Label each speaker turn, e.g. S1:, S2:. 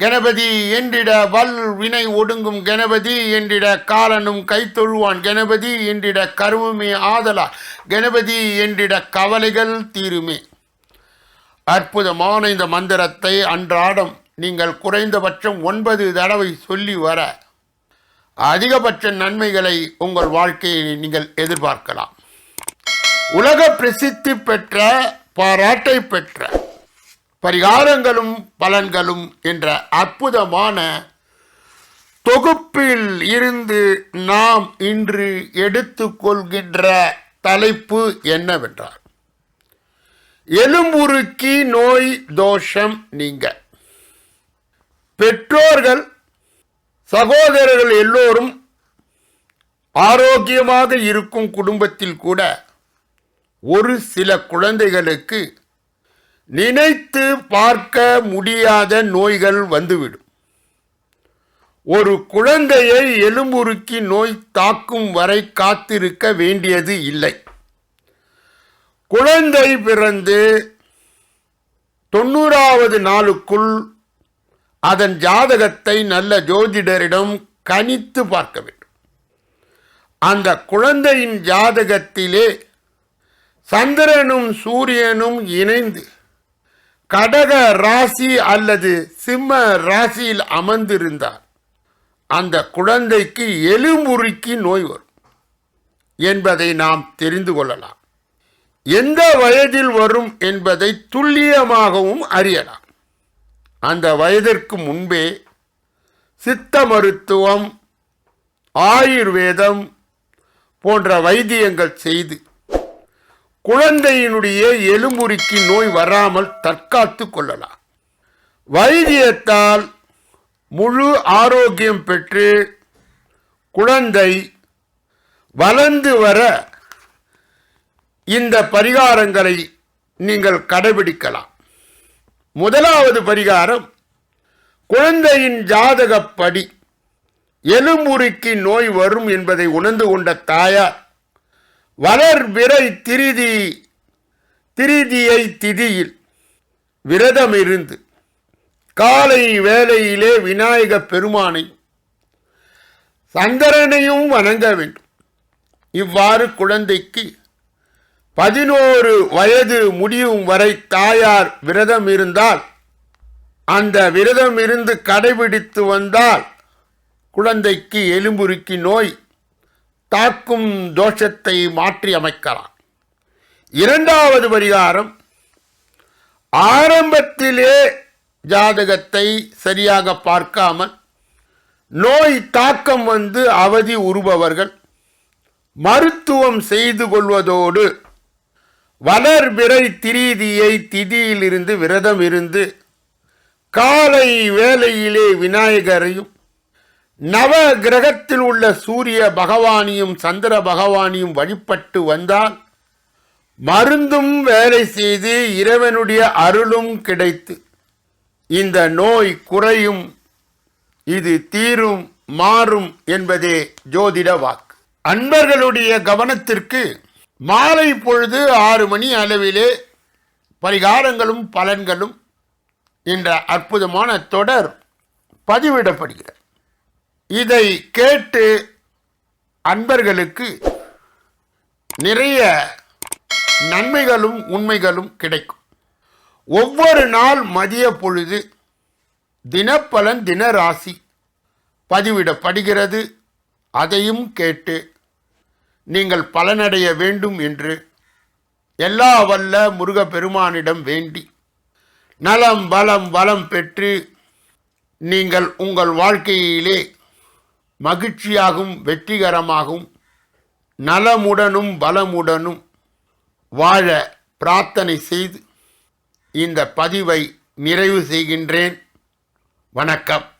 S1: கணபதி என்றிட வல் வினை ஒடுங்கும் கணபதி என்றிட காலனும் கைத்தொழுவான் கணபதி என்றிட கருமமே ஆதலா கணபதி என்றிட கவலைகள் தீருமே. அற்புதமான இந்த மந்திரத்தை அன்றாடம் நீங்கள் குறைந்தபட்சம் ஒன்பது தடவை சொல்லி வர அதிகபட்ச நன்மைகளை உங்கள் வாழ்க்கையை நீங்கள் எதிர்பார்க்கலாம். உலக பிரசித்தி பெற்ற பாராட்டை பெற்ற பரிகாரங்களும் பலன்களும் என்ற அற்புதமான தொகுப்பில் இருந்து நாம் இன்று எடுத்துக்கொள்கின்ற தலைப்பு என்னவென்றால் எலும்புருக்கி நோய் தோஷம் நீங்க. பெற்றோர்கள் சகோதரர்கள் எல்லோரும் ஆரோக்கியமாக இருக்கும் குடும்பத்தில் கூட ஒரு சில குழந்தைகளுக்கு நினைத்து பார்க்க முடியாத நோய்கள் வந்துவிடும். ஒரு குழந்தையை எலும்புருக்கி நோய் தாக்கும் வரை காத்திருக்க வேண்டியது இல்லை. குழந்தை பிறந்து தொண்ணூறாவது நாளுக்குள் அதன் ஜாதகத்தை நல்ல ஜோதிடரிடம் கணித்து பார்க்க வேண்டும். அந்த குழந்தையின் ஜாதகத்திலே சந்திரனும் சூரியனும் இணைந்து கடக ராசி அல்லது சிம்ம ராசியில் அமர்ந்திருந்தார் அந்த குழந்தைக்கு எலும்புருக்கி நோய் வரும் என்பதை நாம் தெரிந்து கொள்ளலாம். எந்த வயதில் வரும் என்பதை துல்லியமாகவும் அறியலாம். அந்த வயதிற்கு முன்பே சித்த மருத்துவம் ஆயுர்வேதம் போன்ற வைத்தியங்கள் செய்து குழந்தையினுடைய எலும்புருக்கி நோய் வராமல் தற்காத்து கொள்ளலாம். வைத்தியத்தால் முழு ஆரோக்கியம் பெற்று குழந்தை வளர்ந்து வர இந்த பரிகாரங்களை நீங்கள் கடைபிடிக்கலாம். முதலாவது பரிகாரம் குழந்தையின் ஜாதகப்படி எலும்புருக்கி நோய் வரும் என்பதை உணர்ந்து கொண்ட தாயார் வளர் விரை திரிதி திரிதியை திதியில் விரதம் இருந்து காலை வேளையிலே விநாயக பெருமானை சந்திரனையும் வணங்க வேண்டும். இவ்வாறு குழந்தைக்கு பதினோரு வயது முடியும் வரை தாயார் விரதம் இருந்தால் அந்த விரதம் இருந்து கடைபிடித்து வந்தால் குழந்தைக்கு எலும்புருக்கி நோய் தாக்கும் தோஷத்தை மாற்றி அமைக்கலாம். இரண்டாவது பரிகாரம் ஆரம்பத்திலே ஜாதகத்தை சரியாக பார்க்காமல் நோய் தாக்கம் வந்து அவதி உறுபவர்கள் மருத்துவம் செய்து கொள்வதோடு வளர்பிறை திரீதியை திதியிலிருந்து விரதம் இருந்து காலை வேளையிலே விநாயகரையும் நவ கிரகத்தில் உள்ள சூரிய பகவானையும் சந்திர பகவானையும் வழிபட்டு வந்தால் மருந்தும் வேலை செய்து இறைவனுடைய அருளும் கிடைத்து இந்த நோய் குறையும் இது தீரும் மாறும் என்பதே ஜோதிட வாக்கு. அன்பர்களுடைய கவனத்திற்கு மாலை பொழுது ஆறு மணி அளவிலே பரிகாரங்களும் பலன்களும் என்ற அற்புதமான தொடர் பதிவிடப்படுகிறது. இதை கேட்டு அன்பர்களுக்கு நிறைய நன்மைகளும் உண்மைகளும் கிடைக்கும். ஒவ்வொரு நாள் மதிய பொழுது தினப்பலன் தினராசி பதிவிடப்படுகிறது. அதையும் கேட்டு நீங்கள் பலனடைய வேண்டும் என்று எல்லா வல்ல முருகப்பெருமானிடம் வேண்டி நலம் பலம் வளம் பெற்று நீங்கள் உங்கள் வாழ்க்கையிலே மகிழ்ச்சியாகவும் வெற்றிகரமாகவும் நலமுடனும் பலமுடனும் வாழ பிரார்த்தனை செய்து இந்த பதிவை நிறைவு செய்கின்றேன். வணக்கம்.